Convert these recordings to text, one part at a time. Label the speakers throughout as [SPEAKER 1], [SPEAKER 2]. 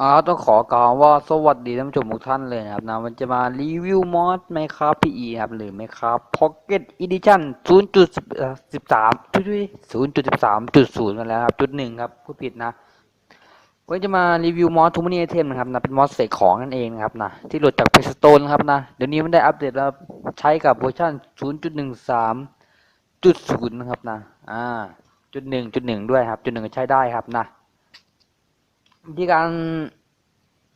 [SPEAKER 1] อ่าต้องขอกล่าวว่าสวัสดีท่านผู้ชมทุกท่านเลยนะครับนะมันจะมารีวิวมอสไหมครับพี่อีครับหรือไหมครับพ็อกเก็ตอีดิชั่นศูนย์จุดสิบสามทุยศูนย์จุดสิบสามจุดศูนย์กันแล้วครับจุดหนึ่งครับผู้ผิดนะวันจะมารีวิวมอสทูมานีไอเทมนะครับนะเป็นมอสเสกของนั่นเองนะครับนะที่โหลดจากเพจสโตนครับนะเดี๋ยวนี้มันได้อัปเดตแล้วใช้กับเวอร์ชันศูนย์จุดหนึ่งสามจุดศูนย์นะครับนะอ่าจุดหนึ่งจุดหนึ่งด้วยครับจุดหนึ่งใช้ได้ครับนะ วิธีการ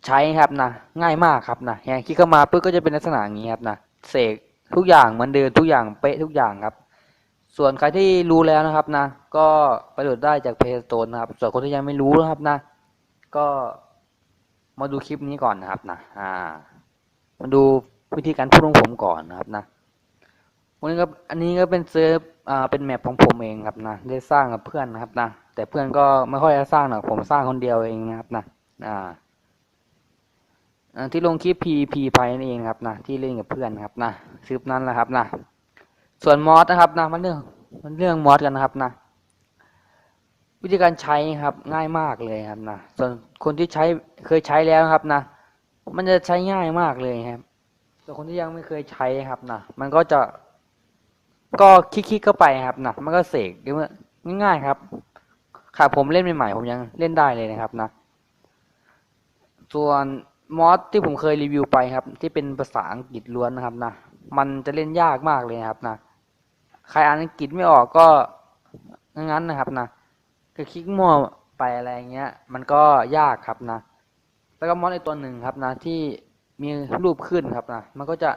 [SPEAKER 1] ใช้ครับนะง่ายมากครับนะแฮงคลิกเข้ามาปุ๊บก็จะเป็นลักษณะอย่างนี้ครับนะเสกทุกอย่างเหมือนเดิมทุกอย่างเป๊ะทุกอย่างครับ ส่วนใครที่รู้แล้วนะครับนะ ก็ไปโหลดได้จากเพจโตนนะครับ ส่วนคนที่ยังไม่รู้นะครับนะ ก็มาดูคลิปนี้ก่อนนะครับนะอ่ามาดูวิธีการพูดของผมก่อนนะครับนะวันนี้ก็อันนี้ก็เป็นเซิร์ฟ อ่าเป็นแมปของผมเองครับนะได้สร้างกับเพื่อนนะครับนะแต่เพื่อนก็ไม่ค่อยจะสร้างหรอกผมสร้างคนเดียวเองนะครับนะอ่าที่ลงคลิป PVP ไปนั่นเองครับนะที่เล่นกับเพื่อนนะครับนะคลิปนั้นแหละครับนะส่วนมอสนะครับนะมันเรื่องมันเรื่องมอสกันนะครับนะวิธีการใช้ครับง่ายมากเลยครับนะส่วนคนที่ใช้เคยใช้แล้วครับนะมันจะใช้ง่ายมากเลยครับส่วนคนที่ยังไม่เคยใช้ครับนะมันก็จะ ก็คลิกๆเข้าไปครับนะมันก็เสกเรียกว่าง่ายๆครับค่ะผมเล่นใหม่ๆผมยังเล่นได้เลยนะครับนะ ส่วนมอสที่ผมเคยรีวิวไปครับ ที่เป็นภาษาอังกฤษล้วนนะครับนะมันจะเล่นยากมากเลยครับนะใครอ่านอังกฤษไม่ออกก็งั้นนะครับนะก็คลิกมั่วไปอะไรเงี้ย มันก็ยากครับนะ แล้วก็มอสในตัวหนึ่งครับนะที่มีรูปขึ้นครับนะมันก็จะ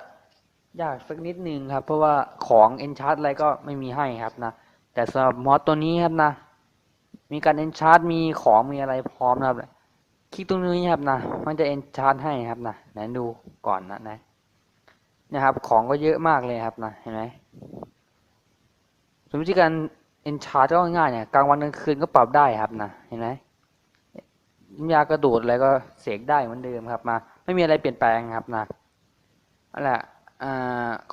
[SPEAKER 1] ยากสักนิดนึงครับ เพราะว่าของเอนชาร์อะไรก็ไม่มีให้ครับนะ แต่สำหรับมอสตัวนี้ครับนะ มีการเอนชาร์มีของมีอะไรพร้อมนะครับคลิกตรงนี้ครับนะ มันจะเอนชาร์ให้ครับนะไหนดูก่อนนะนะนะครับ ของก็เยอะมากเลยครับนะเห็นไหมส่วนวิการเอนชาร์ก็ง่ายเนี่ยกลางวันกลางคืนก็ปรับได้ครับนะเห็นไหมน้ำยากระโดดอะไรก็เสกได้เหมือนเดิมครับมา ไม่มีอะไรเปลี่ยนแปลงครับนะนั่นแหละ อ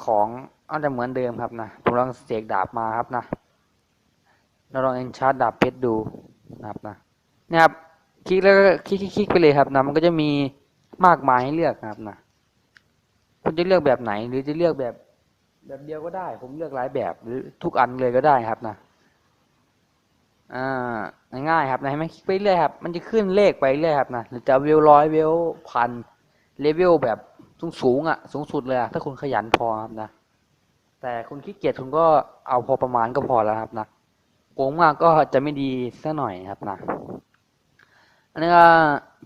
[SPEAKER 1] ของอาจจะเหมือนเดิมครับนะผมลองเสกดาบมาครับนะเราลองเอนชาร์ดดาบเพชรดูนะครับนะเนี่ยครับคลิกแล้วก็คลิกคลิกคลิกไปเลยครับนะมันก็จะมีมากมายให้เลือกครับนะคุณจะเลือกแบบไหนหรือจะเลือกแบบแบบเดียวก็ได้ ผมเลือกหลายแบบหรือทุกอันเลยก็ได้ครับนะอ่าง่ายๆครับนะเห็นไหมคลิกไปเรื่อยครับ มันจะขึ้นเลขไปเรื่อยครับนะหรือจะเวลร้อยเวลพันเลเวลแบบ สูงสูงอะ สูงสุดเลยอะถ้าคุณขยันพอครับนะ แต่คุณขี้เกียจคุณก็เอาพอประมาณก็พอแล้วครับนะโกงมากก็จะไม่ดีสักหน่อยครับนะ อันนี้ก็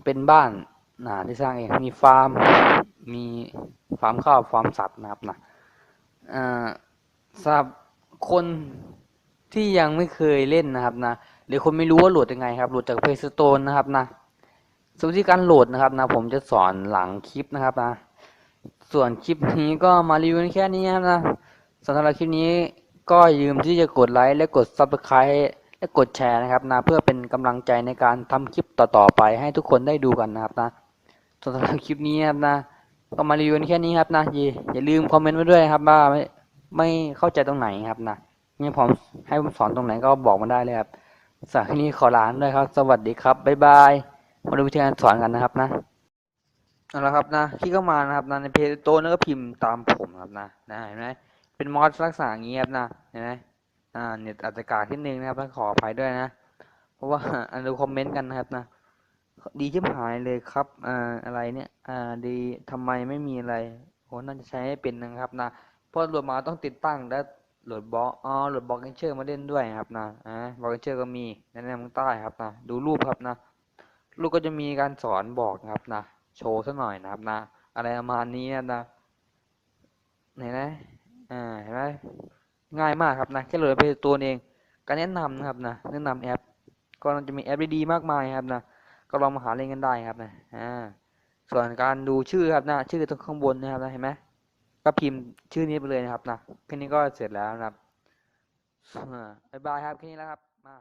[SPEAKER 1] เป็นบ้านนะที่สร้างเองมีฟาร์ม มีฟาร์มข้าวฟาร์มสัตว์นะครับนะอ่าสำหรับคนที่ยังไม่เคยเล่นนะครับนะหรือคนไม่รู้ว่าโหลดยังไงครับโหลดจาก Play Store นะครับนะส่วนวิธีการโหลดนะครับนะ ผมจะสอนหลังคลิปนะครับนะ ส่วนคลิปนี้ก็มารีวิวแค่นี้ครับนะสำหรับคลิปนี้ก็อย่าลืมที่จะกดไลค์และกด Subscribe และกดแชร์นะครับนะเพื่อเป็นกำลังใจในการทำคลิปต่อๆไปให้ทุกคนได้ดูกันนะครับนะส่วนสำหรับคลิปนี้ครับนะก็มารีวิวแค่นี้ครับนะอย่อย่าลืมคอมเมนต์ไว้ด้วยครับว่าไม่ไม่เข้าใจตรงไหนครับนะนี่ผมให้ผมสอนตรงไหนก็บอกมาได้เลยครับสำหรับคลิปนี้ขอลาด้วยครับ สวัสดีครับบ๊ายบายมาดูวิธีการสอนกันนะครับนะ เอาละครับนะที่เข้ามานะครับนะในเพจโต้นก็พิมพ์ตามผมครับนะนะเห็นไหมเป็นมอสลักษณะอย่างนี้ครับนะเห็นไหมอ่าเน็ตอาจจะกากนิดนึงนะครับต้องขออภัยด้วยนะ เพราะว่าอันดูคอมเมนต์กันนะครับนะดีชิบหายเลยครับอ่าอะไรเนี่ยอ่าดีทำไมไม่มีอะไรโหน่าจะใช้ให้เป็นนะครับนะเพราะโหลดมาต้องติดตั้งและโหลดบล็อกอ๋อโหลดบล็อกเอนเชอร์มาเล่นด้วยครับนะอ่าบล็อกเอนเชอร์ก็มีแนะนำข้างใต้ครับนะดูรูปครับนะรูปก็จะมีการสอนบอกครับนะ โชว์สักหน่อยนะครับนะ อะไรประมาณนี้นะเห็นไหมอ่าเห็นไหมง่ายมากครับนะแค่โหลดไปตัวเองการแนะนำนะครับนะแนะนำแอป ก็จะมีแอปดีๆมากมายครับนะก็ลองมาหาเล่นกันได้ครับนะอ่าส่วนการดูชื่อครับนะชื่อตรงข้างบนนะครับนะเห็นไหมก็พิมพ์ชื่อนี้ไปเลยนะครับนะแค่นี้ก็เสร็จแล้วนะครับบ๊ายบายครับแค่นี้แล้วครับมา